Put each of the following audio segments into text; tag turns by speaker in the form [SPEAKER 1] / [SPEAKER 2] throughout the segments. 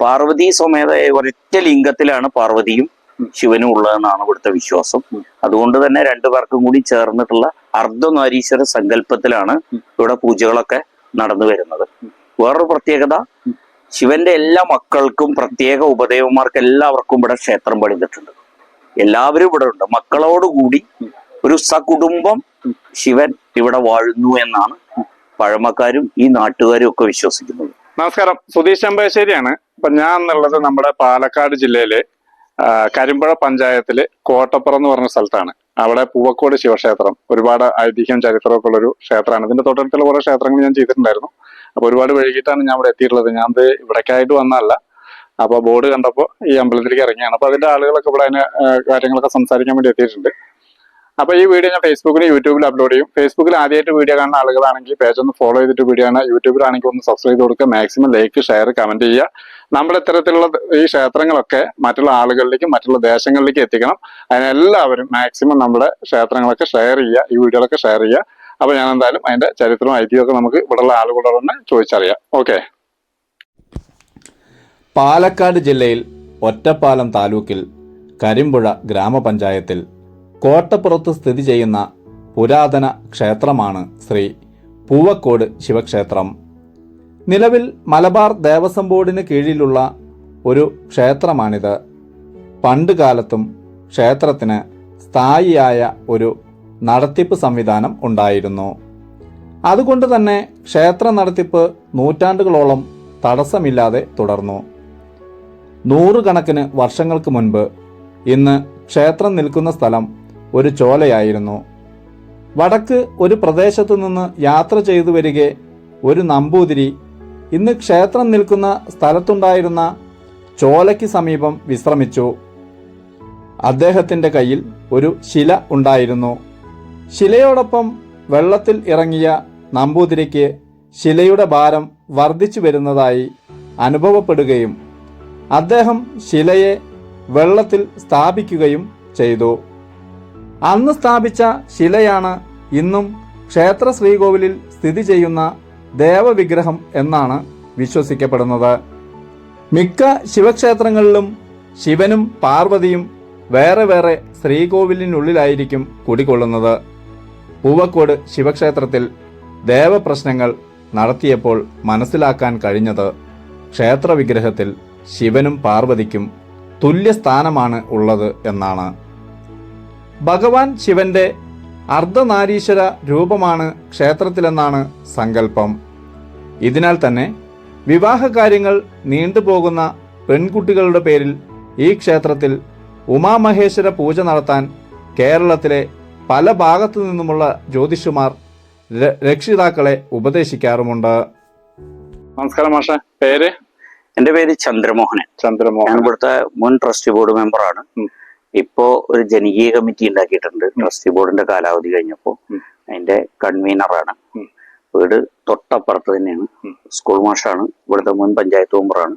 [SPEAKER 1] പാർവതി സ്വമേത ഒരൊറ്റ ലിംഗത്തിലാണ് പാർവതിയും ശിവനും ഉള്ളതെന്നാണ് ഇവിടുത്തെ വിശ്വാസം. അതുകൊണ്ട് തന്നെ രണ്ടു പേർക്കും കൂടി ചേർന്നിട്ടുള്ള അർദ്ധനാരീശ്വര സങ്കല്പത്തിലാണ് ഇവിടെ പൂജകളൊക്കെ നടന്നു വരുന്നത്. വേറൊരു പ്രത്യേകത ശിവന്റെ എല്ലാ മക്കൾക്കും പ്രത്യേക ഉപദേവന്മാർക്ക് എല്ലാവർക്കും ഇവിടെ ക്ഷേത്രം പണിതിട്ടുണ്ട്. എല്ലാവരും ഇവിടെ ഉണ്ട്. മക്കളോടുകൂടി ഒരു സകുടുംബം ശിവൻ ഇവിടെ വാഴുന്നു എന്നാണ് പഴമക്കാരും ഈ നാട്ടുകാരും ഒക്കെ വിശ്വസിക്കുന്നത്.
[SPEAKER 2] നമസ്കാരം. സുധീഷ് അമ്പശ്ശേരിയാണ് ഇപ്പൊ ഞാൻ എന്നുള്ളത് നമ്മുടെ പാലക്കാട് ജില്ലയിലെ കരിമ്പുഴ പഞ്ചായത്തിൽ കോട്ടപ്പുറം എന്ന് പറഞ്ഞ സ്ഥലത്താണ്. അവിടെ പൂവക്കോട് ശിവക്ഷേത്രം ഒരുപാട് ഐതിഹ്യം ചരിത്രമൊക്കെ ഉള്ള ഒരു ക്ഷേത്രമാണ്. ഇതിന്റെ തൊട്ടടുത്തുള്ള കുറെ ക്ഷേത്രങ്ങൾ ഞാൻ ചെയ്തിട്ടുണ്ടായിരുന്നു. അപ്പൊ ഒരുപാട് വൈകിട്ടാണ് ഞാൻ ഇവിടെ എത്തിയിട്ടുള്ളത്. ഞാൻ ഇത് ഇവിടേക്കായിട്ട് വന്നതല്ല. അപ്പൊ ബോർഡ് കണ്ടപ്പോൾ ഈ അമ്പലത്തിലേക്ക് ഇറങ്ങിയാണ്. അപ്പൊ അതിന്റെ ആളുകളൊക്കെ ഇവിടെ അതിന് കാര്യങ്ങളൊക്കെ സംസാരിക്കാൻ വേണ്ടി എത്തിയിട്ടുണ്ട്. അപ്പൊ ഈ വീഡിയോ ഞാൻ ഫേസ്ബുക്കിലും യൂട്യൂബിൽ അപ്ലോഡ് ചെയ്യും. ഫേസ്ബുക്കിൽ ആദ്യമായിട്ട് വീഡിയോ കാണുന്ന ആളുകളാണെങ്കിൽ പേജ് ഒന്ന് ഫോളോ ചെയ്തിട്ട് വീഡിയോ ആണ് യൂട്യൂബിലാണെങ്കിൽ ഒന്ന് സബ്സ്ക്രൈബ് ചെയ്ത് കൊടുക്കുക. മാക്സിമം ലൈക്ക് ഷെയർ കമന്റ് ചെയ്യുക. നമ്മൾ ഇത്തരത്തിലുള്ള ഈ ക്ഷേത്രങ്ങളൊക്കെ മറ്റുള്ള ആളുകളിലേക്കും മറ്റുള്ള ദേശങ്ങളിലേക്കും എത്തിക്കണം. അതിനെല്ലാവരും മാക്സിമം നമ്മുടെ ക്ഷേത്രങ്ങളൊക്കെ ഷെയർ ചെയ്യുക. ഈ വീഡിയോകളൊക്കെ ഷെയർ ചെയ്യുക. അപ്പൊ ഞാൻ എന്തായാലും അതിന്റെ ചരിത്രവും ഐതിഹ്യമൊക്കെ നമുക്ക് ഇവിടെയുള്ള ആളുകളോട് തന്നെ ചോദിച്ചറിയാം. ഓക്കെ
[SPEAKER 3] പാലക്കാട് ജില്ലയിൽ ഒറ്റപ്പാലം താലൂക്കിൽ കരിമ്പുഴ ഗ്രാമപഞ്ചായത്തിൽ കോട്ടപ്പുറത്ത് സ്ഥിതി ചെയ്യുന്ന പുരാതന ക്ഷേത്രമാണ് ശ്രീ പൂവക്കോട് ശിവക്ഷേത്രം. നിലവിൽ മലബാർ ദേവസ്വം ബോർഡിന് കീഴിലുള്ള ഒരു ക്ഷേത്രമാണിത്. പണ്ട് കാലത്തും ക്ഷേത്രത്തിന് സ്ഥായിയായ ഒരു നടത്തിപ്പ് സംവിധാനം ഉണ്ടായിരുന്നു. അതുകൊണ്ട് തന്നെ ക്ഷേത്ര നടത്തിപ്പ് നൂറ്റാണ്ടുകളോളം തടസ്സമില്ലാതെ തുടർന്നു. നൂറുകണക്കിന് വർഷങ്ങൾക്ക് മുൻപ് ഇന്ന് ക്ഷേത്രം നിൽക്കുന്ന സ്ഥലം ഒരു ചോലയായിരുന്നു. വടക്ക് ഒരു പ്രദേശത്തു നിന്ന് യാത്ര ചെയ്തു വരികെ ഒരു നമ്പൂതിരി. ഇന്ന് ക്ഷേത്രം നിൽക്കുന്ന സ്ഥലത്തുണ്ടായിരുന്ന ചോലയ്ക്ക് സമീപം വിശ്രമിച്ചു. അദ്ദേഹത്തിന്റെ കയ്യിൽ ഒരു ശില ഉണ്ടായിരുന്നു. ശിലയോടൊപ്പം വെള്ളത്തിൽ ഇറങ്ങിയ നമ്പൂതിരിക്ക് ശിലയുടെ ഭാരം വർദ്ധിച്ചു വരുന്നതായി അനുഭവപ്പെടുകയും അദ്ദേഹം ശിലയെ വെള്ളത്തിൽ സ്ഥാപിക്കുകയും ചെയ്തു. അന്ന് സ്ഥാപിച്ച ശിലയാണ് ഇന്നും ക്ഷേത്ര ശ്രീകോവിലിൽ സ്ഥിതി ചെയ്യുന്ന ദേവവിഗ്രഹം എന്നാണ് വിശ്വസിക്കപ്പെടുന്നത്. മിക്ക ശിവക്ഷേത്രങ്ങളിലും ശിവനും പാർവതിയും വേറെ വേറെ ശ്രീകോവിലിനുള്ളിലായിരിക്കും കുടികൊള്ളുന്നത്. പൂവക്കോട് ശിവക്ഷേത്രത്തിൽ ദേവപ്രശ്നങ്ങൾ നടത്തിയപ്പോൾ മനസ്സിലാക്കാൻ കഴിഞ്ഞത് ക്ഷേത്രവിഗ്രഹത്തിൽ ശിവനും പാർവതിക്കും തുല്യ സ്ഥാനമാണ് ഉള്ളത് എന്നാണ്. ഭഗവാൻ ശിവന്റെ അർദ്ധനാരീശ്വര രൂപമാണ് ക്ഷേത്രത്തിലെന്നാണ് സങ്കല്പം. ഇതിനാൽ തന്നെ വിവാഹകാര്യങ്ങൾ നീണ്ടുപോകുന്ന പെൺകുട്ടികളുടെ പേരിൽ ഈ ക്ഷേത്രത്തിൽ ഉമാമഹേശ്വര പൂജ നടത്താൻ കേരളത്തിലെ പല ഭാഗത്തു നിന്നുമുള്ള ജ്യോതിഷുമാർ രക്ഷിതാക്കളെ ഉപദേശിക്കാറുമുണ്ട്.
[SPEAKER 2] നമസ്കാരം മാഷ. പേര്?
[SPEAKER 1] എന്റെ പേര് ചന്ദ്രമോഹനൻ.
[SPEAKER 2] ചന്ദ്രമോഹൻ
[SPEAKER 1] ഇവിടുത്തെ മുൻ ട്രസ്റ്റി ബോർഡ് മെമ്പറാണ്. ഇപ്പോ ഒരു ജനകീയ കമ്മിറ്റി ഉണ്ടാക്കിയിട്ടുണ്ട്. ട്രസ്റ്റി ബോർഡിന്റെ കാലാവധി കഴിഞ്ഞപ്പോ അതിന്റെ കൺവീനറാണ്. വീട് തൊട്ടപ്പുറത്ത് തന്നെയാണ്. സ്കൂൾ മാഷാണ്. ഇവിടുത്തെ മുൻ പഞ്ചായത്ത് മെമ്പറാണ്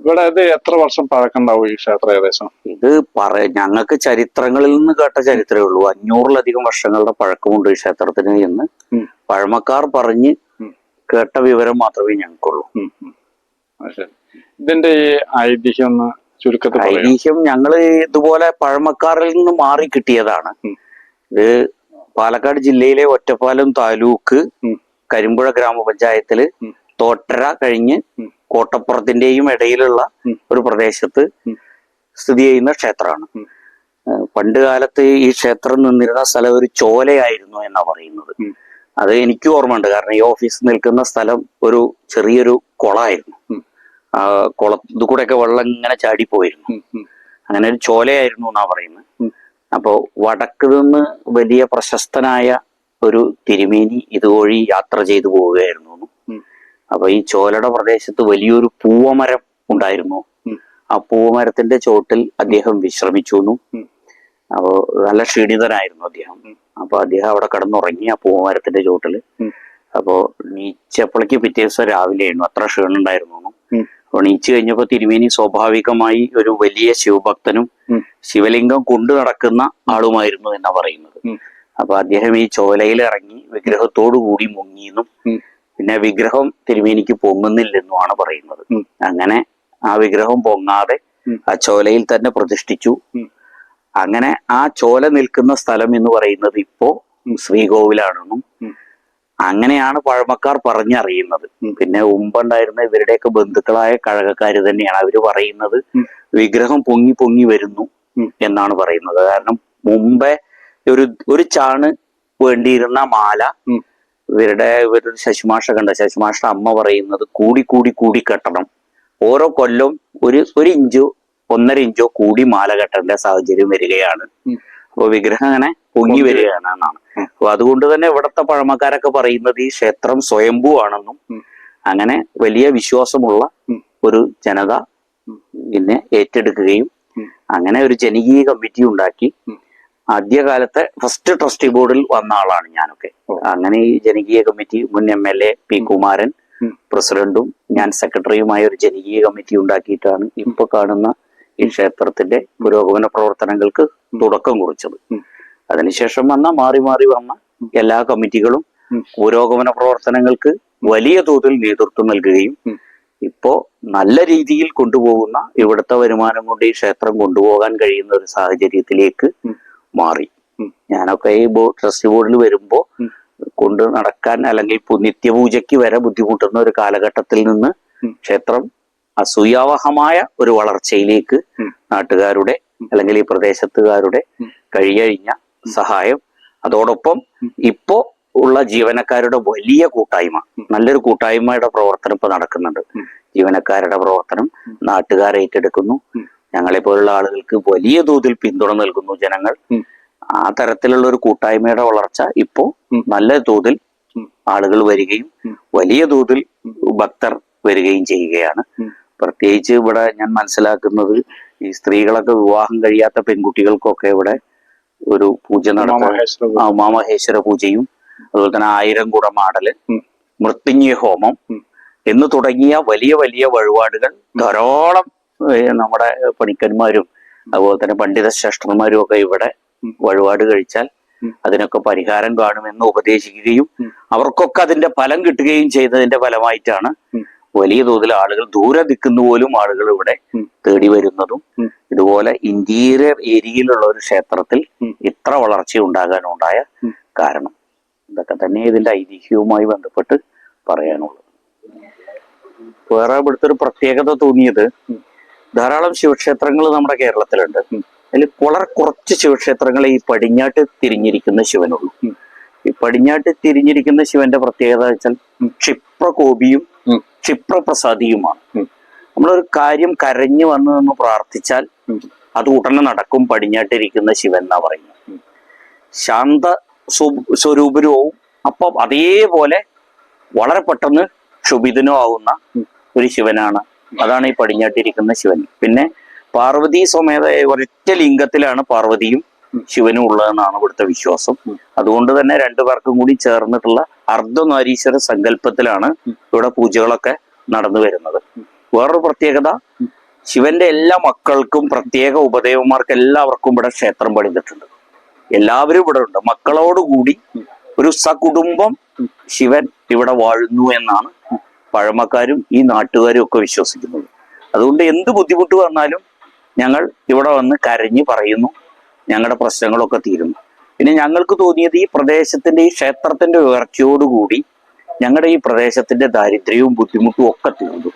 [SPEAKER 2] ഇവിടെ ഇത് എത്ര വർഷം പഴക്കുണ്ടാവും ഈ ക്ഷേത്രം ഏകദേശം?
[SPEAKER 1] ഇത് പറ ഞങ്ങൾക്ക് ചരിത്രങ്ങളിൽ നിന്ന് കേട്ട ചരിത്രമേ ഉള്ളൂ. അഞ്ഞൂറിലധികം വർഷങ്ങളുടെ പഴക്കമുണ്ട് ഈ ക്ഷേത്രത്തിന് എന്ന് പഴമക്കാർ പറഞ്ഞ് കേട്ട വിവരം മാത്രമേ ഞങ്ങൾക്കുള്ളൂ.
[SPEAKER 2] ഇതിന്റെ ഈ ഐതിഹ്യം ഒന്ന് ചുരുക്കത്തിൽ
[SPEAKER 1] ഐതിഹ്യം ഞങ്ങൾ ഇതുപോലെ പഴമക്കാറിൽ നിന്ന് മാറി കിട്ടിയതാണ് ഇത് പാലക്കാട് ജില്ലയിലെ ഒറ്റപ്പാലം താലൂക്ക്. കരിമ്പുഴ
[SPEAKER 2] ഗ്രാമപഞ്ചായത്തിൽ.
[SPEAKER 1] തോട്ടര കഴിഞ്ഞ് കോട്ടപ്പുറത്തിന്റെയും ഇടയിലുള്ള ഒരു പ്രദേശത്ത് സ്ഥിതി ചെയ്യുന്ന ക്ഷേത്രമാണ്. പണ്ട് കാലത്ത് ഈ ക്ഷേത്രം നിന്നിരുന്ന സ്ഥലം ഒരു ചോലയായിരുന്നു എന്നാ പറയുന്നത്. അത് എനിക്ക് ഓർമ്മയുണ്ട് കാരണം ഈ ഓഫീസ് നിൽക്കുന്ന സ്ഥലം ഒരു ചെറിയൊരു കുളമായിരുന്നു. ആ കുള ഇത് കൂടെയൊക്കെ വെള്ളം ഇങ്ങനെ ചാടിപ്പോയിരുന്നു. അങ്ങനെ ഒരു ചോലയായിരുന്നു എന്നാ പറയുന്നത്.
[SPEAKER 2] അപ്പോൾ
[SPEAKER 1] അപ്പോ വടക്ക് നിന്ന് വലിയ പ്രശസ്തനായ ഒരു തിരുമേനി ഇതുവഴി യാത്ര ചെയ്തു പോവുകയായിരുന്നു. അപ്പൊ ഈ ചോലയുടെ പ്രദേശത്ത് വലിയൊരു പൂവമരം ഉണ്ടായിരുന്നു. ആ പൂവമരത്തിന്റെ ചോട്ടിൽ അദ്ദേഹം വിശ്രമിച്ചു എന്നും. അപ്പോ നല്ല ക്ഷീണിതനായിരുന്നു അദ്ദേഹം. അപ്പൊ അദ്ദേഹം അവിടെ കിടന്നുറങ്ങി ആ പൂവമരത്തിന്റെ
[SPEAKER 2] ചോട്ടിൽ.
[SPEAKER 1] അപ്പോ നീച്ചപ്പളക്ക് പിറ്റേ ദിവസം രാവിലെയായിരുന്നു. അത്ര ക്ഷീണുണ്ടായിരുന്നു എന്നും.
[SPEAKER 2] ഉം.
[SPEAKER 1] അപ്പൊ നീച്ചു കഴിഞ്ഞപ്പോ തിരുമേനി സ്വാഭാവികമായി ഒരു വലിയ ശിവഭക്തനും. ശിവലിംഗം കൊണ്ടു നടക്കുന്ന ആളുമായിരുന്നു എന്നാ പറയുന്നത്. അപ്പൊ അദ്ദേഹം ഈ ചോലയിൽ ഇറങ്ങി വിഗ്രഹത്തോടു കൂടി മുങ്ങിയെന്നും. പിന്നെ വിഗ്രഹം തിരുമേനിക്ക് പൊങ്ങുന്നില്ലെന്നുമാണ് പറയുന്നത്. അങ്ങനെ ആ വിഗ്രഹം പൊങ്ങാതെ. ആ ചോലയിൽ തന്നെ പ്രതിഷ്ഠിച്ചു. അങ്ങനെ ആ ചോല നിൽക്കുന്ന സ്ഥലം എന്ന് പറയുന്നത് ഇപ്പോ ശ്രീകോവിലാണെന്നും. അങ്ങനെയാണ് പഴമക്കാർ പറഞ്ഞറിയുന്നത്. പിന്നെ മുമ്പുണ്ടായിരുന്ന ഇവരുടെയൊക്കെ ബന്ധുക്കളായ കഴകക്കാർ തന്നെയാണ് അവർ പറയുന്നത്. വിഗ്രഹം പൊങ്ങി പൊങ്ങി വരുന്നു എന്നാണ് പറയുന്നത്. കാരണം മുമ്പേ ഒരു ഒരു ചാണ് വേണ്ടിയിരുന്ന മാല. ഇവരുടെ ഇവരുടെ ശശിമാഷ കണ്ട ശശിമാഷ അമ്മ പറയുന്നത് കൂടി കൂടി കൂടി കെട്ടണം. ഓരോ കൊല്ലം ഒരു ഒരു ഇഞ്ചോ ഒന്നര ഇഞ്ചോ കൂടി മാല കെട്ടേണ്ട സാഹചര്യം വരികയാണ്. അപ്പൊ വിഗ്രഹം അങ്ങനെ പൊങ്ങി വരികയാണ് എന്നാണ്. അപ്പൊ അതുകൊണ്ട് തന്നെ ഇവിടുത്തെ പഴമക്കാരൊക്കെ പറയുന്നത് ഈ ക്ഷേത്രം സ്വയംഭൂ ആണെന്നും അങ്ങനെ വലിയ വിശ്വാസമുള്ള ഒരു ജനത. പിന്നെ ഏറ്റെടുക്കുകയും അങ്ങനെ ഒരു ജനകീയ കമ്മിറ്റി ഉണ്ടാക്കി ആദ്യകാലത്തെ ഫസ്റ്റ് ട്രസ്റ്റി ബോർഡിൽ വന്ന ആളാണ് ഞാനൊക്കെ. അങ്ങനെ ഈ ജനകീയ കമ്മിറ്റി മുൻ M L A P Kumaran പ്രസിഡന്റും ഞാൻ സെക്രട്ടറിയുമായ ഒരു ജനകീയ കമ്മിറ്റി ഉണ്ടാക്കിയിട്ടാണ് ഇപ്പൊ കാണുന്ന ഈ ക്ഷേത്രത്തിന്റെ പുരോഗമന പ്രവർത്തനങ്ങൾക്ക് തുടക്കം കുറിച്ചത്. അതിനുശേഷം വന്ന മാറി മാറി വന്ന എല്ലാ കമ്മിറ്റികളും. പുരോഗമന പ്രവർത്തനങ്ങൾക്ക് വലിയ തോതിൽ നേതൃത്വം നൽകുകയും. ഇപ്പോ നല്ല രീതിയിൽ കൊണ്ടുപോകുന്ന ഇവിടുത്തെ വരുമാനം കൊണ്ട് ഈ ക്ഷേത്രം കൊണ്ടുപോകാൻ കഴിയുന്ന ഒരു സാഹചര്യത്തിലേക്ക് മാറി. ഞാനൊക്കെ ഈ ബോർഡ് ട്രസ്റ്റ് ബോർഡിൽ വരുമ്പോ കൊണ്ട് നടക്കാൻ അല്ലെങ്കിൽ നിത്യപൂജയ്ക്ക് വരെ ബുദ്ധിമുട്ടുന്ന ഒരു കാലഘട്ടത്തിൽ നിന്ന് ക്ഷേത്രം അസൂയാവഹമായ ഒരു വളർച്ചയിലേക്ക് നാട്ടുകാരുടെ അല്ലെങ്കിൽ ഈ പ്രദേശത്തുകാരുടെ
[SPEAKER 2] കഴിഞ്ഞ
[SPEAKER 1] കഴിയഴിഞ്ഞ സഹായം. അതോടൊപ്പം ഇപ്പോ ഉള്ള ജീവനക്കാരുടെ വലിയ കൂട്ടായ്മ നല്ലൊരു കൂട്ടായ്മയുടെ പ്രവർത്തനം ഇപ്പൊ നടക്കുന്നുണ്ട്. ജീവനക്കാരുടെ പ്രവർത്തനം. നാട്ടുകാർ ഏറ്റെടുക്കുന്നു. ഞങ്ങളെ പോലുള്ള ആളുകൾക്ക് വലിയ തോതിൽ പിന്തുണ നൽകുന്നു ജനങ്ങൾ. ആ തരത്തിലുള്ള ഒരു കൂട്ടായ്മയുടെ വളർച്ച ഇപ്പോ നല്ല തോതിൽ ആളുകൾ വരികയും വലിയ തോതിൽ. ഭക്തർ വരികയും ചെയ്യുകയാണ്. പ്രത്യേകിച്ച് ഇവിടെ ഞാൻ മനസ്സിലാക്കുന്നത് ഈ സ്ത്രീകളൊക്കെ വിവാഹം കഴിയാത്ത പെൺകുട്ടികൾക്കൊക്കെ ഇവിടെ ഒരു പൂജ നടത്താൻ ആ ഉമാമഹേശ്വര പൂജയും അതുപോലെ തന്നെ ആയിരം
[SPEAKER 2] കുടമാടൽ.
[SPEAKER 1] മൃത്യുഞ്ജയ ഹോമം. എന്ന് തുടങ്ങിയ വലിയ വലിയ വഴിപാടുകൾ ധാരാളം നമ്മുടെ പണിക്കന്മാരും അതുപോലെ തന്നെ പണ്ഡിത ശ്രേഷ്ഠന്മാരും ഒക്കെ ഇവിടെ. വഴിപാട് കഴിച്ചാൽ അതിനൊക്കെ പരിഹാരം കാണുമെന്ന് ഉപദേശിക്കുകയും അവർക്കൊക്കെ അതിന്റെ ഫലം കിട്ടുകയും ചെയ്തതിന്റെ ഫലമായിട്ടാണ്. വലിയ തോതിൽ ആളുകൾ ദൂരെ നിൽക്കുന്ന പോലും ആളുകൾ ഇവിടെ തേടി വരുന്നതും ഇതുപോലെ ഇന്റീരിയർ ഏരിയയിലുള്ള ഒരു ക്ഷേത്രത്തിൽ ഇത്ര വളർച്ച ഉണ്ടാകാനുണ്ടായ കാരണം. ഇതൊക്കെ തന്നെ ഇതിന്റെ ഐതിഹ്യവുമായി ബന്ധപ്പെട്ട് പറയാനുള്ളത്. വേറെ ഇവിടുത്തെ ഒരു പ്രത്യേകത തോന്നിയത് ധാരാളം ശിവക്ഷേത്രങ്ങൾ നമ്മുടെ കേരളത്തിലുണ്ട്. അതിൽ വളരെ കുറച്ച് ശിവക്ഷേത്രങ്ങളെ ഈ പടിഞ്ഞാട്ട് തിരിഞ്ഞിരിക്കുന്ന ശിവനുള്ളൂ. ഈ പടിഞ്ഞാട്ട് തിരിഞ്ഞിരിക്കുന്ന ശിവന്റെ പ്രത്യേകത വെച്ചാൽ ക്ഷിപ്രകോപിയും. ക്ഷിപ്രപ്രസാദിയുമാണ്. നമ്മളൊരു കാര്യം കരഞ്ഞു വന്നു നിന്ന് പ്രാർത്ഥിച്ചാൽ അത് ഉടനെ നടക്കും പടിഞ്ഞാട്ടിരിക്കുന്ന ശിവൻ എന്നാ പറയുന്നത്. ശാന്ത സ്വ- സ്വരൂപരവും അപ്പം അതേപോലെ വളരെ പെട്ടെന്ന് ക്ഷുഭിതനോ ആവുന്ന ഒരു ശിവനാണ്. അതാണ് ഈ പടിഞ്ഞാട്ടിരിക്കുന്ന ശിവൻ. പിന്നെ പാർവതി സ്വമേത ഒരൊറ്റ ലിംഗത്തിലാണ് പാർവതിയും. ശിവനും ഉള്ളതെന്നാണ് ഇവിടുത്തെ വിശ്വാസം. അതുകൊണ്ട് തന്നെ രണ്ടു പേർക്കും കൂടി ചേർന്നിട്ടുള്ള അർദ്ധനാരീശ്വര സങ്കല്പത്തിലാണ്. ഇവിടെ പൂജകളൊക്കെ നടന്നു വരുന്നത്. വേറൊരു പ്രത്യേകത ശിവന്റെ എല്ലാ മക്കൾക്കും പ്രത്യേക ഉപദേവന്മാർക്ക് എല്ലാവർക്കും ഇവിടെ ക്ഷേത്രം പണിതിട്ടുണ്ട്. എല്ലാവരും ഇവിടെ ഉണ്ട്. മക്കളോടുകൂടി ഒരു സകുടുംബം ശിവൻ ഇവിടെ വാഴുന്നു എന്നാണ് പഴമക്കാരും ഈ നാട്ടുകാരും ഒക്കെ വിശ്വസിക്കുന്നത്. അതുകൊണ്ട് എന്ത് ബുദ്ധിമുട്ട് വന്നാലും ഞങ്ങൾ ഇവിടെ വന്ന് കരഞ്ഞു പറയുന്നു. ഞങ്ങളുടെ പ്രശ്നങ്ങളൊക്കെ തീരുന്നു. പിന്നെ ഞങ്ങൾക്ക് തോന്നിയത് ഈ പ്രദേശത്തിന്റെ ഈ ക്ഷേത്രത്തിന്റെ ഉയർച്ചയോടുകൂടി ഞങ്ങളുടെ ഈ പ്രദേശത്തിന്റെ ദാരിദ്ര്യവും ബുദ്ധിമുട്ടും ഒക്കെ തീർന്നു.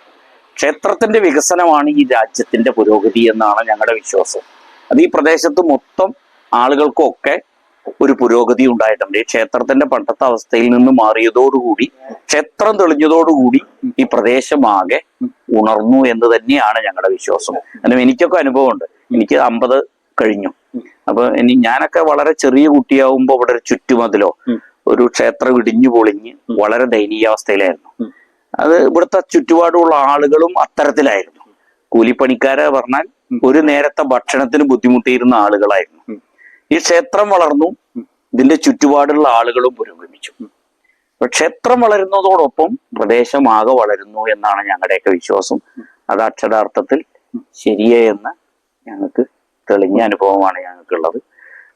[SPEAKER 1] ക്ഷേത്രത്തിന്റെ വികസനമാണ് ഈ രാജ്യത്തിന്റെ പുരോഗതി എന്നാണ് ഞങ്ങളുടെ വിശ്വാസം. അത് ഈ പ്രദേശത്ത് മൊത്തം ആളുകൾക്കൊക്കെ ഒരു പുരോഗതി ഉണ്ടായിട്ടുണ്ട്. ഈ ക്ഷേത്രത്തിന്റെ പണ്ടത്തെ അവസ്ഥയിൽ നിന്ന് മാറിയതോടുകൂടി ക്ഷേത്രം തെളിഞ്ഞതോടുകൂടി ഈ പ്രദേശമാകെ ഉണർന്നു എന്ന് തന്നെയാണ് ഞങ്ങളുടെ വിശ്വാസം. കാരണം എനിക്കൊക്കെ അനുഭവമുണ്ട്. എനിക്ക് അമ്പത് കഴിഞ്ഞു. അപ്പൊ ഇനി ഞാനൊക്കെ വളരെ ചെറിയ കുട്ടിയാവുമ്പോ ഇവിടെ ഒരു ചുറ്റുമതിലോ ഒരു ക്ഷേത്രം ഇടിഞ്ഞു പൊളിഞ്ഞ് വളരെ ദയനീയാവസ്ഥയിലായിരുന്നു. അത് ഇവിടുത്തെ ചുറ്റുപാടുള്ള ആളുകളും അത്തരത്തിലായിരുന്നു. കൂലിപ്പണിക്കാരെ പറഞ്ഞാൽ. ഒരു നേരത്തെ ഭക്ഷണത്തിന് ബുദ്ധിമുട്ടിയിരുന്ന ആളുകളായിരുന്നു. ഈ ക്ഷേത്രം വളർന്നു ഇതിന്റെ ചുറ്റുപാടുള്ള ആളുകളും പുരോഗമിച്ചു. ക്ഷേത്രം വളരുന്നതോടൊപ്പം പ്രദേശമാകെ വളരുന്നു എന്നാണ് ഞങ്ങളുടെയൊക്കെ വിശ്വാസം. അത് അക്ഷരാർത്ഥത്തിൽ ശരിയെന്ന് ഞങ്ങൾക്ക് തെളിഞ്ഞ അനുഭവമാണ് ഞങ്ങൾക്കുള്ളത്.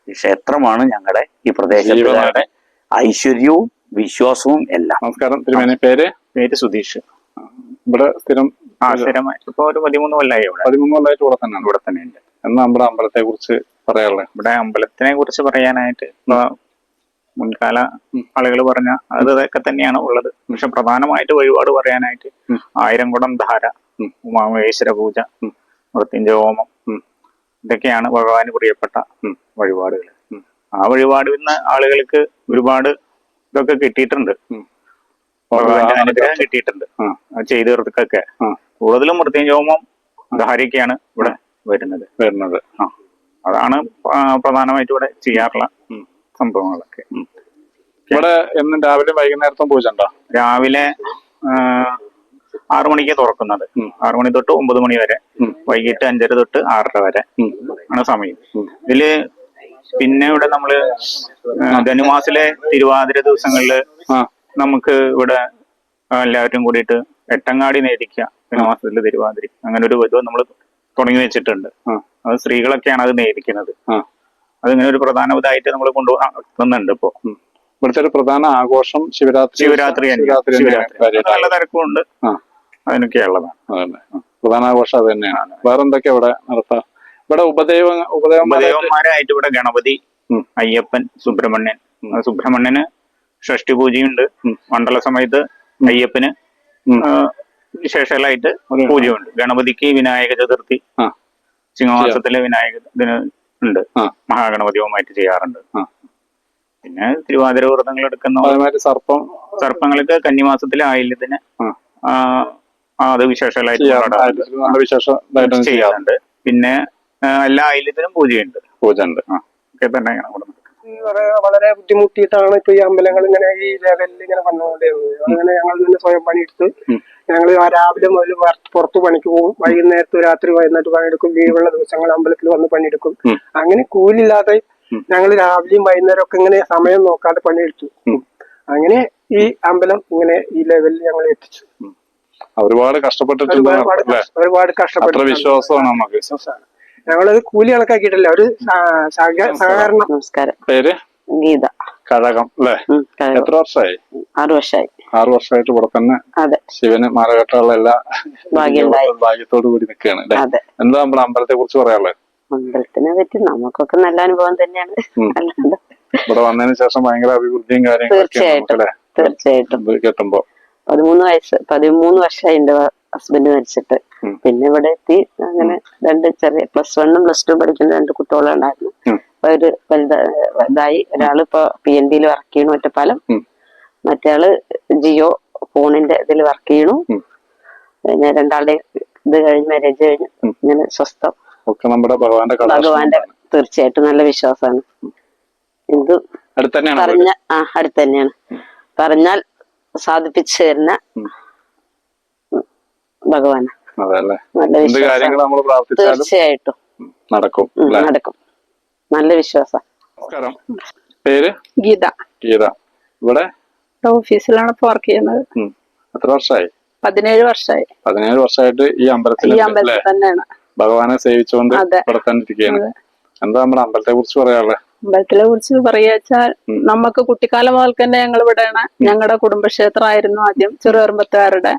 [SPEAKER 1] ഈ ക്ഷേത്രമാണ് ഞങ്ങളുടെ ഈ പ്രദേശത്തെ ഐശ്വര്യവും വിശ്വാസവും എല്ലാം.
[SPEAKER 2] നമസ്കാരം. തിരുമേനി പേര്?
[SPEAKER 4] പേര് സുധീഷ്.
[SPEAKER 2] ഇവിടെ സ്ഥിരം
[SPEAKER 4] ആ സ്ഥിരമായി. ഇപ്പൊ ഒരു പതിമൂന്ന് കൊല്ലായി ഇവിടെ.
[SPEAKER 2] പതിമൂന്ന് കൊല്ലമായിട്ട് ഇവിടെ തന്നെയാണ്.
[SPEAKER 4] ഇവിടെ തന്നെ ഉണ്ട്
[SPEAKER 2] എന്നാ നമ്മുടെ അമ്പലത്തെ കുറിച്ച് പറയാനുള്ളത്?
[SPEAKER 4] ഇവിടെ അമ്പലത്തിനെ കുറിച്ച് പറയാനായിട്ട് മുൻകാല ആളുകൾ പറഞ്ഞ അത് ഇതൊക്കെ തന്നെയാണ് ഉള്ളത്. പക്ഷെ പ്രധാനമായിട്ട് വഴിപാട് പറയാനായിട്ട്
[SPEAKER 2] ആയിരംകുടം
[SPEAKER 4] ആയിരം കുടം ധാര
[SPEAKER 2] ഉമാമേശ്വര
[SPEAKER 4] ഉമാമഹേശ്വര പൂജ. മൃത്യുഞ്ജയ ഹോമം. ഇതൊക്കെയാണ് ഭഗവാന് പ്രിയപ്പെട്ട. വഴിപാടുകൾ. ആ വഴിപാട് ഇന്ന് ആളുകൾക്ക് ഒരുപാട് ഇതൊക്കെ കിട്ടിയിട്ടുണ്ട്. ഭഗവാന്റെ അനുഗ്രഹം കിട്ടിയിട്ടുണ്ട്.
[SPEAKER 2] ആ.
[SPEAKER 4] അത് ചെയ്തു തീർക്കൊക്കെ
[SPEAKER 2] ആ.
[SPEAKER 4] കൂടുതലും മൃത്യുഞ്ജയ ധാരിയൊക്കെയാണ് ഇവിടെ വരുന്നത്.
[SPEAKER 2] വരുന്നത്.
[SPEAKER 4] അതാണ് പ്രധാനമായിട്ടും ഇവിടെ ചെയ്യാറുള്ള സംഭവങ്ങളൊക്കെ.
[SPEAKER 2] ഇവിടെ എന്നും രാവിലെ വൈകുന്നേരത്തും പൂജ ഉണ്ടോ?
[SPEAKER 4] രാവിലെ ആറു മണിക്ക് തുറക്കുന്നത്. ആറു മണി തൊട്ട് ഒമ്പത് മണി വരെ. വൈകിട്ട് അഞ്ചര തൊട്ട് ആറര വരെ. ആണ് സമയം. ഇതിൽ പിന്നെ ഇവിടെ നമ്മൾ ധനുമാസിലെ തിരുവാതിര
[SPEAKER 2] ദിവസങ്ങളിൽ
[SPEAKER 4] നമുക്ക് ഇവിടെ എല്ലാവരും കൂടിയിട്ട് എട്ടങ്ങാടി നേദിക്കുക ധനുമാസത്തിലെ തിരുവാതിര. അങ്ങനെ ഒരു വിധം നമ്മൾ തുടങ്ങി വെച്ചിട്ടുണ്ട്. അത് സ്ത്രീകളൊക്കെയാണ് അത് നേദിക്കുന്നത്
[SPEAKER 2] ആ.
[SPEAKER 4] അതിങ്ങനെ ഒരു പ്രധാന ഇതായിട്ട് നമ്മൾ കൊണ്ടുപോകുന്നുണ്ട് ഇപ്പോ.
[SPEAKER 2] ഇവിടുത്തെ ഒരു പ്രധാന ആഘോഷം ശിവരാത്രി
[SPEAKER 4] ശിവരാത്രി.
[SPEAKER 2] ശിവരാത്രി
[SPEAKER 4] നല്ല തിരക്കുണ്ട് അതിനൊക്കെയുള്ളതാണ്
[SPEAKER 2] അതന്നെ പ്രധാന ആഘോഷം അത് തന്നെയാണ്. വേറെ എന്തൊക്കെ ഇവിടെ നടത്താം? ഇവിടെ ഉപദേവ ഉപദേവന്മാരായിട്ട്
[SPEAKER 4] ഇവിടെ ഗണപതി അയ്യപ്പൻ സുബ്രഹ്മണ്യൻ. സുബ്രഹ്മണ്യന് ഷഷ്ടി പൂജയുണ്ട്. മണ്ഡല സമയത്ത് അയ്യപ്പന്
[SPEAKER 2] ഒരു-
[SPEAKER 4] പൂജയുണ്ട്. ഗണപതിക്ക് വിനായക ചതുർത്ഥി. ചിങ്ങമാസത്തിലെ വിനായക ഇതിന് ഉണ്ട്. മഹാഗണപതി ഹോമായിട്ട് ചെയ്യാറുണ്ട്. പിന്നെ തിരുവാതിര വ്രതങ്ങൾ എടുക്കുന്ന
[SPEAKER 2] സർപ്പം
[SPEAKER 4] സർപ്പങ്ങൾക്ക് കന്നിമാസത്തിലെ ആയില്യത്തിന് അത്
[SPEAKER 2] വിശേഷമായിട്ട്. നല്ല വിശേഷം
[SPEAKER 4] ചെയ്യാറുണ്ട്. പിന്നെ എല്ലാ ആയില്യത്തിനും പൂജയുണ്ട്.
[SPEAKER 2] പൂജ ഉണ്ട്
[SPEAKER 4] ഒക്കെ നടക്കുന്നത്.
[SPEAKER 5] വളരെ- ബുദ്ധിമുട്ടിട്ടാണ് ബുദ്ധിമുട്ടിയിട്ടാണ് ഇപ്പൊ ഈ അമ്പലങ്ങൾ ഇങ്ങനെ ഈ ലെവലിൽ ഇങ്ങനെ വന്നുകൊണ്ടിരുന്നത് അങ്ങനെ ഞങ്ങൾ തന്നെ സ്വയം പണിയെടുത്ത് ഞങ്ങൾ രാവിലെ മുതൽ പുറത്തു പണിക്ക് പോകും. വൈകുന്നേരത്ത് രാത്രി വൈകുന്നേരത്ത് പണിയെടുക്കും. ലീവുള്ള ദിവസങ്ങൾ അമ്പലത്തിൽ വന്ന് പണിയെടുക്കും. അങ്ങനെ കൂലില്ലാതെ ഞങ്ങൾ രാവിലെയും വൈകുന്നേരം ഒക്കെ ഇങ്ങനെ സമയം നോക്കാതെ പണിയെടുത്തു. അങ്ങനെ ഈ അമ്പലം ഇങ്ങനെ ഈ ലെവലിൽ ഞങ്ങൾ എത്തിച്ചു.
[SPEAKER 2] ഒരുപാട് കഷ്ടപ്പെട്ടിട്ടുണ്ട്
[SPEAKER 5] ഒരുപാട്
[SPEAKER 2] അല്ലേ?
[SPEAKER 5] ഒരുപാട്
[SPEAKER 2] അത്ര
[SPEAKER 5] കഷ്ടപ്പെട്ടു
[SPEAKER 2] വിശ്വാസമാണ് നമുക്ക്.
[SPEAKER 5] വിശ്വാസമാണ്. ഞങ്ങളത് കൂലി കണക്കാക്കിയിട്ടില്ല. ഒരു സഹ- സഹ- സഹകരണം.
[SPEAKER 6] നമസ്കാരം.
[SPEAKER 2] പേര്?
[SPEAKER 6] ഗീത.
[SPEAKER 2] കഴകം അല്ലേ? എത്ര വർഷമായി?
[SPEAKER 6] ആറു വർഷമായി
[SPEAKER 2] ആറു വർഷമായിട്ട് ഇവിടെ തന്നെ
[SPEAKER 6] അതെ.
[SPEAKER 2] ശിവന് മാലകെട്ടുള്ള എല്ലാ
[SPEAKER 6] ഭാഗ്യമുണ്ടായി.
[SPEAKER 2] ഭാഗ്യത്തോടു കൂടി നിൽക്കുകയാണ് അല്ലേ?
[SPEAKER 6] അതെ.
[SPEAKER 2] എന്താ നമ്മുടെ അമ്പലത്തെ കുറിച്ച് പറയാനുള്ളത്?
[SPEAKER 6] അമ്പലത്തിനെ പറ്റി നമുക്കൊക്കെ നല്ല അനുഭവം തന്നെയാണ്.
[SPEAKER 2] ഇവിടെ വന്നതിന് ശേഷം ഭയങ്കര അഭിവൃദ്ധിയും കാര്യങ്ങളൊക്കെ
[SPEAKER 6] തീർച്ചയായിട്ടും.
[SPEAKER 2] അല്ലേ
[SPEAKER 6] തീർച്ചയായിട്ടും.
[SPEAKER 2] കേട്ടുമ്പോ.
[SPEAKER 6] പതിമൂന്ന് വയസ്സ് പതിമൂന്ന് വർഷമായി എന്റെ ഹസ്ബൻഡ് മരിച്ചിട്ട്. പിന്നെ ഇവിടെ എത്തി. അങ്ങനെ രണ്ട് ചെറിയ പ്ലസ് വണ്ണും പ്ലസ് ടു പഠിക്കുന്ന രണ്ട് കുട്ടികളുണ്ടായിരുന്നു. അപ്പൊ ഒരു വലുത- ഇതായി ഒരാൾ ഇപ്പൊ പി എൻ ഡിയിൽ വർക്ക് ചെയ്യണു ഒറ്റപ്പാലം. മറ്റേയാൾ ജിയോ ഫോണിന്റെ ഇതിൽ വർക്ക് ചെയ്യണു. പിന്നെ രണ്ടാളുടെ ഇത് കഴിഞ്ഞ് മാരേജ് കഴിഞ്ഞു ഇങ്ങനെ സ്വസ്ഥം.
[SPEAKER 2] ഒക്കെ നമ്മുടെ ഭഗവാന്റെ
[SPEAKER 6] ഭഗവാന്റെ തീർച്ചയായിട്ടും നല്ല വിശ്വാസമാണ്. എന്ത്. പറഞ്ഞ ആ അടുത്ത് തന്നെയാണ്. പറഞ്ഞാൽ സാധിപ്പിച്ചു തരുന്ന
[SPEAKER 2] ഭഗവാന്
[SPEAKER 6] തീർച്ചയായിട്ടും.
[SPEAKER 2] നടക്കും
[SPEAKER 6] നടക്കും. നല്ല വിശ്വാസം.
[SPEAKER 2] നമസ്കാരം. പേര്?
[SPEAKER 7] ഗീത.
[SPEAKER 2] ഗീത. ഇവിടെ?
[SPEAKER 7] ഓഫീസിലാണ് ഇപ്പൊ വർക്ക് ചെയ്യുന്നത്.
[SPEAKER 2] എത്ര വർഷമായി
[SPEAKER 7] പതിനേഴ് വർഷമായി
[SPEAKER 2] പതിനേഴ് വർഷമായിട്ട് ഈ
[SPEAKER 7] ഈ
[SPEAKER 2] അമ്പലത്തിൽ അല്ലേ?
[SPEAKER 7] അമ്പലത്തിൽ തന്നെയാണ്.
[SPEAKER 2] ഭഗവാനെ സേവിച്ചുകൊണ്ട്. ഇവിടെ തന്നെ ഇരിക്കുകയാണ്. എന്താ നമ്മുടെ അമ്പലത്തെ കുറിച്ച് പറയാനുള്ളത്
[SPEAKER 7] അമ്പലത്തിനെ കുറിച്ച് പറയുകച്ചാൽ. നമുക്ക് കുട്ടിക്കാലം മുതൽ തന്നെ ഞങ്ങൾ ഇവിടെയാണ്. ഞങ്ങളുടെ കുടുംബക്ഷേത്രമായിരുന്നു ആദ്യം
[SPEAKER 2] ചെറുപറമ്പത്തുകാരുടെ.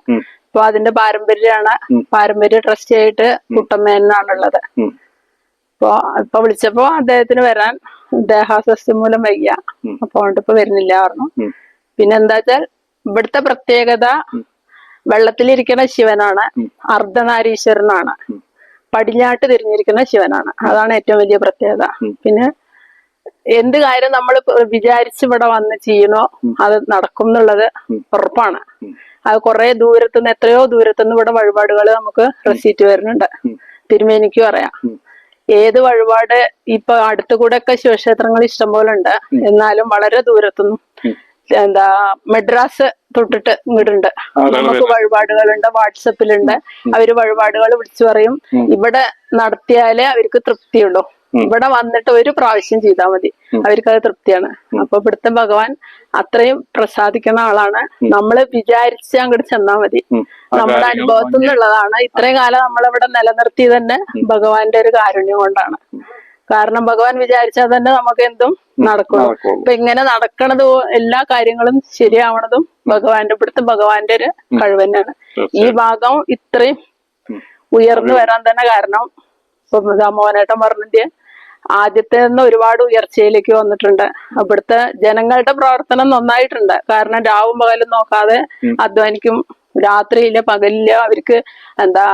[SPEAKER 7] അപ്പൊ അതിന്റെ പാരമ്പര്യമാണ്. പാരമ്പര്യ ട്രസ്റ്റി ആയിട്ട് കുട്ടമ്മേനാണുള്ളത് അപ്പോ ഇപ്പൊ വിളിച്ചപ്പോ അദ്ദേഹത്തിന് വരാൻ ദേഹാസ്വസ്ഥ മൂലം വയ്യ. അപ്പൊ അതുകൊണ്ട് ഇപ്പൊ വരുന്നില്ല പറഞ്ഞു. പിന്നെ എന്താ വെച്ചാൽ ഇവിടുത്തെ പ്രത്യേകത വെള്ളത്തിലിരിക്കുന്ന ശിവനാണ്. അർദ്ധനാരീശ്വരനാണ്. പടിഞ്ഞാട്ട് തിരിഞ്ഞിരിക്കുന്ന ശിവനാണ്. അതാണ് ഏറ്റവും വലിയ പ്രത്യേകത. പിന്നെ എന്ത് കാര്യം നമ്മൾ വിചാരിച്ച് ഇവിടെ വന്ന് ചെയ്യണോ അത് നടക്കും എന്നുള്ളത് ഉറപ്പാണ്. അത് കുറെ ദൂരത്തുനിന്ന് എത്രയോ ദൂരത്തുനിന്ന് ഇവിടെ വഴിപാടുകൾ നമുക്ക് റെസീറ്റ് വരുന്നുണ്ട്. തിരുമേനിക്ക് അറിയാം. ഏത് വഴിപാട് ഇപ്പൊ അടുത്തു കൂടെ ഒക്കെ ശിവക്ഷേത്രങ്ങൾ ഇഷ്ടംപോലെ ഉണ്ട്. എന്നാലും വളരെ ദൂരത്തുനിന്നും എന്താ മെഡ്രാസ് തൊട്ടിട്ട് ഇങ്ങോട്ടുണ്ട്. നമുക്ക്. വഴിപാടുകളുണ്ട് വാട്സപ്പിലുണ്ട്. അവർ വഴിപാടുകൾ വിളിച്ചു പറയും. ഇവിടെ നടത്തിയാലേ അവർക്ക് തൃപ്തിയുള്ളൂ. ഇവിടെ വന്നിട്ട് ഒരു പ്രാവശ്യം ചെയ്താൽ മതി.
[SPEAKER 2] അവർക്കത്
[SPEAKER 7] അവർക്ക് അത് തൃപ്തിയാണ് അപ്പൊ ഇവിടുത്തെ ഭഗവാൻ അത്രയും പ്രസാദിക്കുന്ന ആളാണ്. നമ്മൾ വിചാരിച്ച് അങ്ങോട്ട് ചെന്നാൽ മതി. നമ്മുടെ അനുഭവത്തിൽ നിന്നുള്ളതാണ് ഇത്രയും കാലം നമ്മളിവിടെ നിലനിർത്തി തന്നെ ഭഗവാന്റെ ഒരു കാരുണ്യം കൊണ്ടാണ്. കാരണം ഭഗവാൻ വിചാരിച്ചാൽ തന്നെ നമുക്ക് എന്തും
[SPEAKER 2] നടക്കും.
[SPEAKER 7] അപ്പൊ ഇങ്ങനെ നടക്കണത് എല്ലാ കാര്യങ്ങളും ശരിയാവണതും ഭഗവാന്റെ ഇവിടുത്തെ ഭഗവാന്റെ ഒരു കഴിവ് തന്നെയാണ് ഈ ഭാഗം ഇത്രയും ഉയർന്നു വരാൻ തന്നെ കാരണം ഇപ്പൊ ദാ മോഹനേട്ടൻ പറഞ്ഞിട്ട് ആദ്യത്തെ നിന്ന് ഒരുപാട് ഉയർച്ചയിലേക്ക് വന്നിട്ടുണ്ട്. അവിടുത്തെ ജനങ്ങളുടെ പ്രവർത്തനം നന്നായിട്ടുണ്ട്. കാരണം രാവും പകലും നോക്കാതെ അധ്വാനിക്കും. രാത്രിയില്ല പകലില്ല അവർക്ക് എന്താ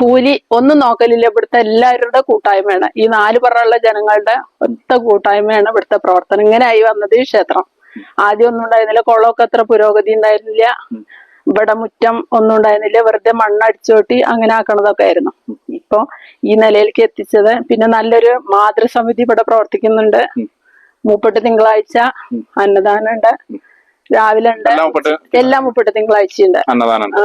[SPEAKER 7] കൂലി ഒന്നും നോക്കലില്ല. ഇവിടുത്തെ എല്ലാവരുടെ കൂട്ടായ്മയാണ്. ഈ നാല് പറയുള്ള ജനങ്ങളുടെ ഒറ്റ കൂട്ടായ്മയാണ് ഇവിടുത്തെ പ്രവർത്തനം. ഇങ്ങനെ ആയി വന്നത് ഈ ക്ഷേത്രം. ആദ്യം ഒന്നും ഉണ്ടായിരുന്നില്ല. കുളമൊക്കെ അത്ര പുരോഗതി ഉണ്ടായിരുന്നില്ല. ഇവിടെ മുറ്റം ഒന്നും ഉണ്ടായിരുന്നില്ല. വെറുതെ മണ്ണടിച്ചോട്ടി അങ്ങനെ ആക്കണതൊക്കെ ആയിരുന്നു. ഇപ്പൊ ഈ നിലയിലേക്ക് എത്തിച്ചത്. പിന്നെ നല്ലൊരു മാതൃസമിതി ഇവിടെ പ്രവർത്തിക്കുന്നുണ്ട്. മുപ്പട്ട് തിങ്കളാഴ്ച അന്നദാനം ഉണ്ട് രാവിലെ ഉണ്ട്
[SPEAKER 2] എല്ലാം
[SPEAKER 7] മുപ്പട്ട്
[SPEAKER 2] തിങ്കളാഴ്ച
[SPEAKER 7] ഉണ്ട്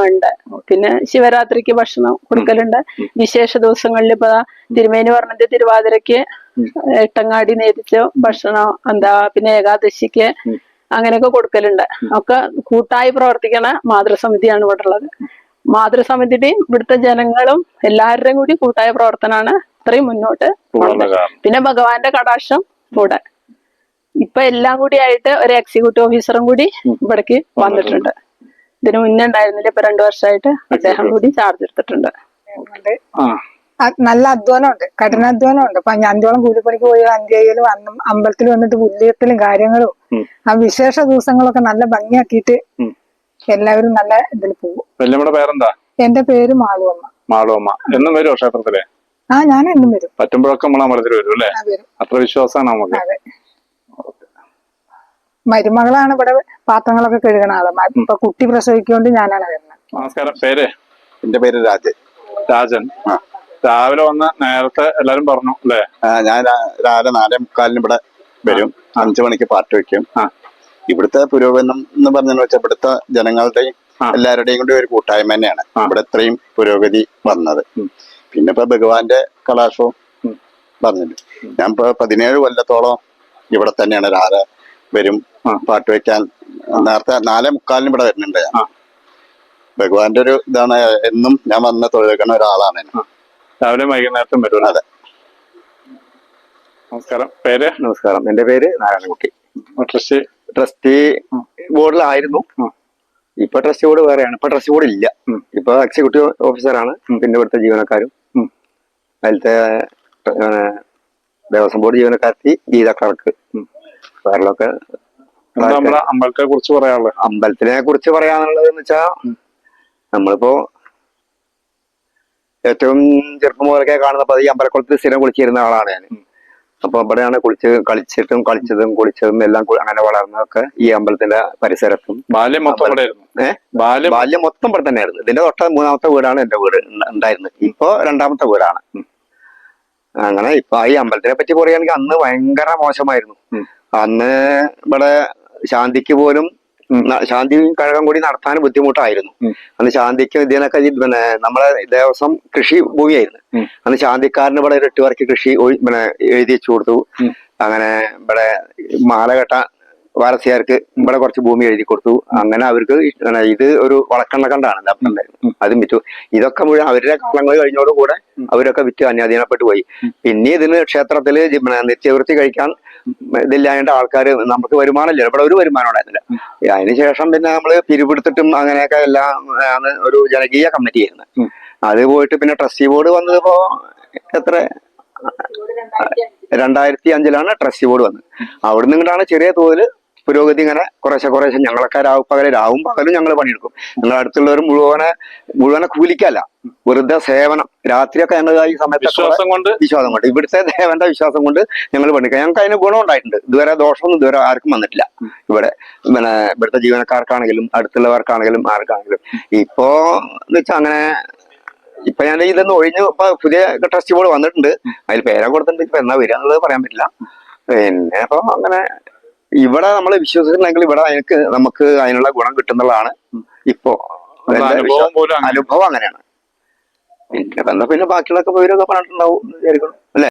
[SPEAKER 7] ഉണ്ട്. പിന്നെ ശിവരാത്രിക്ക് ഭക്ഷണം കൊടുക്കലുണ്ട്. വിശേഷ ദിവസങ്ങളിൽ ഇപ്പൊ തിരുമേനി പറഞ്ഞത് തിരുവാതിരക്ക് എട്ടങ്ങാടി നേരിച്ച് ഭക്ഷണം എന്താ പിന്നെ ഏകാദശിക്ക് അങ്ങനെയൊക്കെ കൊടുക്കലുണ്ട്. ഒക്കെ കൂട്ടായി പ്രവർത്തിക്കണ മാതൃസമിതിയാണ് ഇവിടെ ഉള്ളത് മാതൃസമിതിയുടെയും ഇവിടുത്തെ ജനങ്ങളും എല്ലാവരുടെയും കൂടി കൂട്ടായ പ്രവർത്തനമാണ് ഇത്രയും മുന്നോട്ട് പോകുന്നത്. പിന്നെ ഭഗവാന്റെ കടാക്ഷം കൂടെ. ഇപ്പൊ എല്ലാം കൂടി ആയിട്ട് ഒരു എക്സിക്യൂട്ടീവ് ഓഫീസറും കൂടി ഇവിടേക്ക് വന്നിട്ടുണ്ട്. ഇതിനു മുന്നേ ഉണ്ടായിരുന്നില്ല ഇപ്പൊ രണ്ടു വർഷമായിട്ട് അദ്ദേഹം കൂടി ചാർജ് എടുത്തിട്ടുണ്ട്.
[SPEAKER 2] ആ.
[SPEAKER 8] നല്ല അധ്വാനമുണ്ട്. കഠിനാധ്വാനം ഉണ്ട് അപ്പൊ ഞാൻ അഞ്ചോളം കൂലിപ്പണിക്ക് പോയി അഞ്ചേലും അന്ന് അമ്പലത്തിൽ വന്നിട്ട് പുല്ലിയത്തിലും കാര്യങ്ങളും ആ വിശേഷ ദിവസങ്ങളൊക്കെ നല്ല ഭംഗിയാക്കിയിട്ട് എല്ലാവരും നല്ല ഇതിൽ പോകും.
[SPEAKER 2] വല്യമ്മയുടെ പേരെന്താ?
[SPEAKER 8] എന്റെ പേര് മാളുവമ്മ.
[SPEAKER 2] മാളുവമ്മ. എന്നും വരുമോ ക്ഷേത്രത്തിൽ?
[SPEAKER 8] ആ ഞാൻ എന്നും വരും.
[SPEAKER 2] പറ്റുമ്പോഴൊക്കെ നമ്മൾ അമ്പലത്തിൽ വരും അല്ലേ? അത്ര വിശ്വാസമാണ് നമുക്ക്.
[SPEAKER 8] അതെ. മരുമകളാണ് ഇവിടെ പാത്രങ്ങളൊക്കെ കഴുകണ ആൾ. ഇപ്പൊ കുട്ടി പ്രസവിക്കൊണ്ട് ഞാനാണ് വരുന്നത്.
[SPEAKER 2] നമസ്കാരം. പേര്?
[SPEAKER 9] എന്റെ പേര് രാജൻ.
[SPEAKER 2] രാജൻ.
[SPEAKER 9] ആ.
[SPEAKER 2] രാവിലെ വന്ന് നേരത്തെ എല്ലാരും പറഞ്ഞു അല്ലേ?
[SPEAKER 9] ഞാൻ രാവിലെ നാലേ മുക്കാലിന് ഇവിടെ വരും. അഞ്ചു മണിക്ക് പാട്ട് വെക്കും. ഇവിടുത്തെ പുരോഗമനം എന്ന് പറഞ്ഞു വെച്ചാൽ ഇവിടുത്തെ ജനങ്ങളുടെയും. എല്ലാവരുടെയും കൂടി ഒരു കൂട്ടായ്മ തന്നെയാണ്. ഇവിടെ ഇത്രയും പുരോഗതി വന്നത്. പിന്നെ ഇപ്പൊ ഭഗവാന്റെ കലാശവും പറഞ്ഞു ഞാൻ ഇപ്പൊ പതിനേഴ് കൊല്ലത്തോളം ഇവിടെ തന്നെയാണ് രാവിലെ വരും. പാട്ട് വെക്കാൻ. നേരത്തെ നാലേ മുക്കാലിന് ഇവിടെ വരുന്നുണ്ട് ഞാൻ. ഭഗവാന്റെ ഒരു ഇതാണ് എന്നും ഞാൻ വന്ന് തൊഴിലെടുക്കുന്ന ഒരാളാണ്.
[SPEAKER 2] രാവിലെ വൈകുന്നേരത്തും വരും
[SPEAKER 9] അതെ.
[SPEAKER 2] നമസ്കാരം. പേര്?
[SPEAKER 10] നമസ്കാരം. എന്റെ പേര് നാരായണൻകുട്ടി.
[SPEAKER 2] ട്രസ്റ്റ്?
[SPEAKER 10] ട്രസ്റ്റി ബോർഡിലായിരുന്നു. ഇപ്പൊ ട്രസ്റ്റി ബോർഡ് വേറെയാണ്. ഇപ്പൊ ട്രസ്റ്റി ബോർഡ് ഇല്ല. ഇപ്പൊ എക്സിക്യൂട്ടീവ് ഓഫീസറാണ്. പിന്നെ ഇവിടുത്തെ ജീവനക്കാരും. അതിലത്തെ ദേവസ്വം ബോർഡ് ജീവനക്കാർക്ക് ഗീത ക്ലർക്ക്. വേറെയൊക്കെ
[SPEAKER 2] അമ്പലത്തെ കുറിച്ച് പറയാനുള്ളത്
[SPEAKER 10] അമ്പലത്തിനെ കുറിച്ച് പറയാനുള്ളത് എന്ന് വെച്ചാ നമ്മളിപ്പോ ഏറ്റവും ചെറുപ്പം മുതലൊക്കെ കാണുന്ന പതി അമ്പലക്കുളത്തിൽ സ്ഥിരം കുളിച്ചിരുന്ന ആളാണ് ഞാൻ അപ്പൊ അവിടെയാണ് കുളിച്ച് കളിച്ചിട്ടും കളിച്ചതും കുളിച്ചതും എല്ലാം അങ്ങനെ വളർന്നതൊക്കെ ഈ അമ്പലത്തിന്റെ പരിസരത്തും.
[SPEAKER 2] ബാല്യം മൊത്തം ബാല്യം
[SPEAKER 10] ബാല്യം മൊത്തം ഇവിടെ തന്നെയായിരുന്നു. ഇതിന്റെ തൊട്ട മൂന്നാമത്തെ വീടാണ് എന്റെ വീട് ഉണ്ടായിരുന്നത്. ഇപ്പോ രണ്ടാമത്തെ വീടാണ്. അങ്ങനെ ഇപ്പൊ ഈ അമ്പലത്തിനെ പറ്റി പറയുകയാണെങ്കിൽ അന്ന് ഭയങ്കര മോശമായിരുന്നു. അന്ന് ഇവിടെ ശാന്തിക്ക് പോലും ശാന്തിയും കഴകം കൂടി നടത്താൻ ബുദ്ധിമുട്ടായിരുന്നു. അന്ന് ശാന്തിക്ക് ഇതിനൊക്കെ പിന്നെ നമ്മളെ ദേവസ്വം കൃഷി ഭൂമിയായിരുന്നു. അന്ന് ശാന്തിക്കാരന് ഇവിടെ ഒരു എട്ട് വർക്ക് കൃഷി പിന്നെ എഴുതി വെച്ചു കൊടുത്തു. അങ്ങനെ ഇവിടെ മാലകെട്ട വാരസിയാർക്ക് ഇവിടെ കുറച്ച് ഭൂമി എഴുതി കൊടുത്തു. അങ്ങനെ അവർക്ക് ഇത് ഒരു വളക്കണ്ണ കണ്ടാണ് അതും വിറ്റു. ഇതൊക്കെ മുഴുവൻ അവരുടെ കാലങ്ങൾ കഴിഞ്ഞോടുകൂടെ അവരൊക്കെ വിറ്റ് അന്യാധീനപ്പെട്ടു പോയി. പിന്നെ ഇതിന് ക്ഷേത്രത്തിൽ നിത്യവൃത്തി കഴിക്കാൻ ഇതില്ലാണ്ട് ആൾക്കാർ നമുക്ക് വരുമാനമില്ല ഇവിടെ ഒരു വരുമാനം ഉണ്ടായിരുന്നില്ല. അതിന് ശേഷം പിന്നെ നമ്മൾ പിരിവെടുത്തിട്ടും അങ്ങനെയൊക്കെ എല്ലാം ആണ് ഒരു ജനകീയ കമ്മിറ്റി ആയിരുന്നു. അത് പോയിട്ട് പിന്നെ ട്രസ്റ്റി ബോർഡ് വന്നതിപ്പോ എത്ര? രണ്ടായിരത്തി അഞ്ചിലാണ്. ട്രസ്റ്റി ബോർഡ് വന്നത്. അവിടെ നിന്നിട്ടാണ് ചെറിയ തോതിൽ പുരോഗതി ഇങ്ങനെ കുറേശ്ശെ കുറേശ്ശെ ഞങ്ങളൊക്കെ രാവും പകൽ രാവും പകലും ഞങ്ങൾ പണിയെടുക്കും. ഞങ്ങൾ അടുത്തുള്ളവർ മുഴുവനെ മുഴുവനെ കൂലിക്കല്ല. വെറുതെ സേവനം. രാത്രിയൊക്കെ ഞങ്ങൾ ഈ സമയത്ത്
[SPEAKER 2] വിശ്വാസം കൊണ്ട്?
[SPEAKER 10] വിശ്വാസം കൊണ്ട്. ഇവിടുത്തെ ദേവന്റെ വിശ്വാസം കൊണ്ട് ഞങ്ങൾ പണിക്കാം ഞങ്ങൾക്ക് അതിന് ഗുണം ഉണ്ടായിട്ടുണ്ട്. ഇതുവരെ ദോഷമൊന്നും ഇതുവരെ ആർക്കും വന്നിട്ടില്ല. ഇവിടെ പിന്നെ ഇവിടുത്തെ ജീവനക്കാർക്കാണെങ്കിലും അടുത്തുള്ളവർക്കാണെങ്കിലും ആർക്കാണെങ്കിലും. ഇപ്പോ എന്ന് വെച്ചാൽ അങ്ങനെ ഇപ്പൊ ഞാൻ ഇതൊന്ന് ഒഴിഞ്ഞ് ഇപ്പൊ പുതിയ ട്രസ്റ്റ് ബോർഡ് വന്നിട്ടുണ്ട്. അതിൽ പേരെ കൊടുത്തിട്ടുണ്ട്. ഇപ്പൊ എന്നാ വരിക എന്നുള്ളത് പറയാൻ പറ്റില്ല. പിന്നെ അപ്പൊ അങ്ങനെ ഇവിടെ നമ്മൾ വിശ്വസിക്കുന്നെങ്കിൽ ഇവിടെ എനിക്ക് നമുക്ക് അതിനുള്ള ഗുണം കിട്ടുന്നുള്ളതാണ്. ഇപ്പോ
[SPEAKER 2] അനുഭവം
[SPEAKER 10] അങ്ങനെയാണ്. പിന്നെ ബാക്കിയുള്ളൊക്കെ വിവരമൊക്കെ പറഞ്ഞിട്ടുണ്ടാവും അല്ലെ?